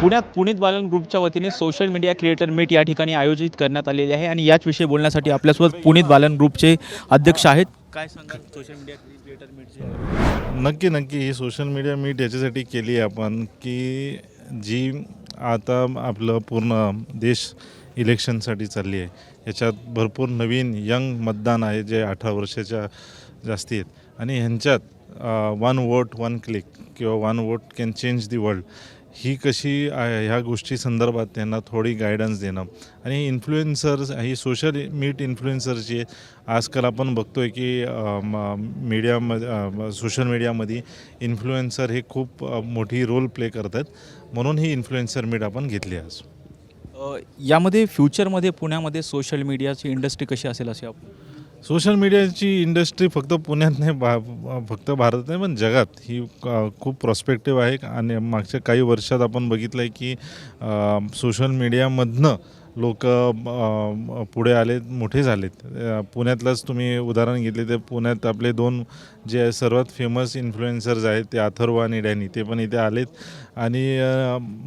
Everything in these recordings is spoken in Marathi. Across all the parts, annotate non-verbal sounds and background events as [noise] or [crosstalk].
पुण्यात पुनीत बालन ग्रुपच्या वतीने सोशल मीडिया क्रिएटर मीट या ठिकाणी आयोजित करण्यात आलेले आहे आणि याच विषयी बोलण्यासाठी आपल्यासोबत पुनीत बालन ग्रुपचे अध्यक्ष आहेत. काय सांगाल सोशल मीडिया क्रिएटर मीटचे नक्की नक्की. ही सोशल मीडिया मीट याच्यासाठी केली आहे आपण की जी आता आपलं पूर्ण देश इलेक्शनसाठी चालली आहे. याच्यात भरपूर नवीन यंग मतदान आहे जे अठरा वर्षाच्या जास्ती आहेत. आणि ह्यांच्यात वन वोट वन क्लिक किंवा one vote can change the world ही कशी ह्या गोष्टी संदर्भात त्यांना थोडी गायडन्स देणं. आणि इन्फ्लुएन्सर्स ही सोशल मीट इन्फ्लुएन्सरची आजकाल आपण बघतो आहे की मीडियामध्ये सोशल मीडियामध्ये इन्फ्लुएन्सर हे खूप मोठी रोल प्ले करतात. म्हणून ही इन्फ्लुएन्सर मीट आपण घेतली आज. यामध्ये फ्युचरमध्ये पुण्यामध्ये सोशल मीडियाची इंडस्ट्री कशी असेल असे आपण सोशल मीडियाची इंडस्ट्री फक्त पुण्यात नाही भा फक्त भारत नाही पण जगात ही खूप प्रॉस्पेक्टिव्ह आहे. आणि मागच्या काही वर्षात आपण बघितलं आहे की सोशल मीडियामधनं लोक पुढे आलेत मोठे झालेत. पुण्यातलंच तुम्ही उदाहरण घेतले तर पुण्यात आपले दोन जे सर्वात फेमस इन्फ्लुएन्सर्स आहेत ते अथर्व आणि डॅनी ते पण इथे आलेत. आणि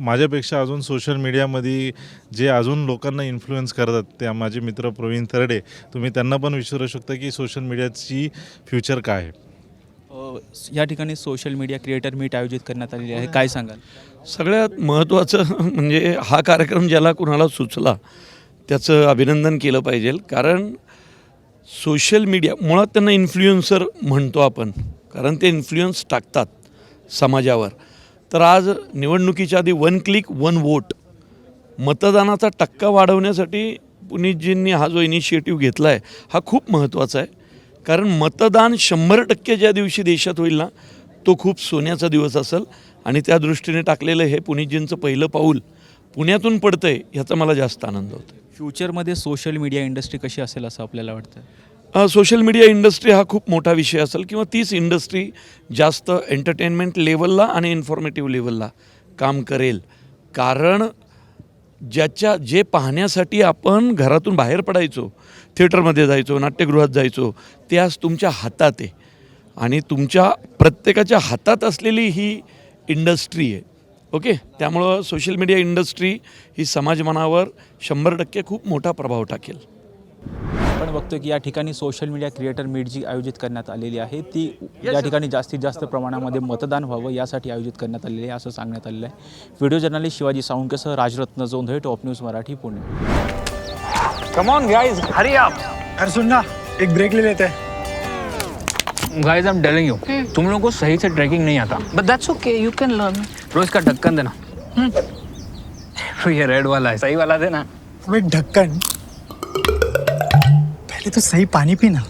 माझ्यापेक्षा अजून सोशल मीडियामध्ये जे अजून लोकांना इन्फ्लुएन्स करतात त्या माझे मित्र प्रवीण तरडे तुम्ही त्यांना पण विचारू शकता की सोशल मीडियाची फ्युचर काय आहे. या ठिकाणी सोशल मीडिया क्रिएटर मीट आयोजित करण्यात आलेली आहे. काय सांगाल? सगळ्यात महत्त्वाचं [laughs] म्हणजे हा कार्यक्रम ज्याला कुणाला सुचला त्याचं अभिनंदन केलं पाहिजे. कारण सोशल मीडिया मुळात त्यांना इन्फ्लुएन्सर म्हणतो आपण. कारण ते इन्फ्लुएन्स टाकतात समाजावर. तर आज निवडणुकीच्या आधी वन क्लिक वन वोट मतदानाचा टक्का वाढवण्यासाठी पुनीतजींनी हा जो इनिशिएटिव्ह घेतला आहे हा खूप महत्त्वाचा आहे. कारण मतदान शंभर टक्के ज्या दिवशी देशात होईल ना तो खूप सोन्याचा दिवस असेल. आणि त्या दृष्टीने टाकलेलं हे पुनीतजींचं पहिलं पाऊल पुण्यातून पडतं आहे ह्याचा मला जास्त आनंद होतो फ्युचरमध्ये सोशल मीडिया इंडस्ट्री कशी असेल असं आपल्याला वाटतं सोशल मीडिया इंडस्ट्री हा खूप मोठा विषय असेल किंवा तीच इंडस्ट्री जास्त एंटरटेनमेंट लेवलला आणि इन्फॉर्मेटिव्ह लेवलला काम करेल. कारण ज्याच्या जे पाहण्यासाठी आपण घरातून बाहेर पडायचो थिएटरमध्ये जायचो नाट्यगृहात जायचो ते आज तुमच्या हातात आहे. आणि तुमच्या प्रत्येकाच्या हातात असलेली ही इंडस्ट्री आहे. ओके? त्यामुळं सोशल मीडिया इंडस्ट्री ही समाजमनावर शंभर टक्के खूप मोठा प्रभाव टाकेल. आपण बघतोय की या ठिकाणी सोशल मीडिया क्रिएटर मीट जी आयोजित करण्यात आलेली आहे ती या ठिकाणी जास्तीत जास्त प्रमाणामध्ये मतदान व्हावं यासाठी आयोजित करण्यात आलेली आहे असं सांगण्यात आलेलं आहे. Video journalist Shivaji साळुंकेसह Rajratna Jondhale top news Marathi Pune. Come on guys hurry up अरे सुन ना एक ब्रेक ले लेते. हैं guys I am telling you तुम लोगों को सही से ट्रैकिंग नहीं आता. But that's okay, you can learn. रोज का ढक्कन देना. तो [laughs] ये रेड वाला है सही वाला देना. ढक्कन पहले तो सही पानी पीना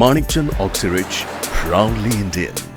Manikchand Oxyrich, proudly Indian.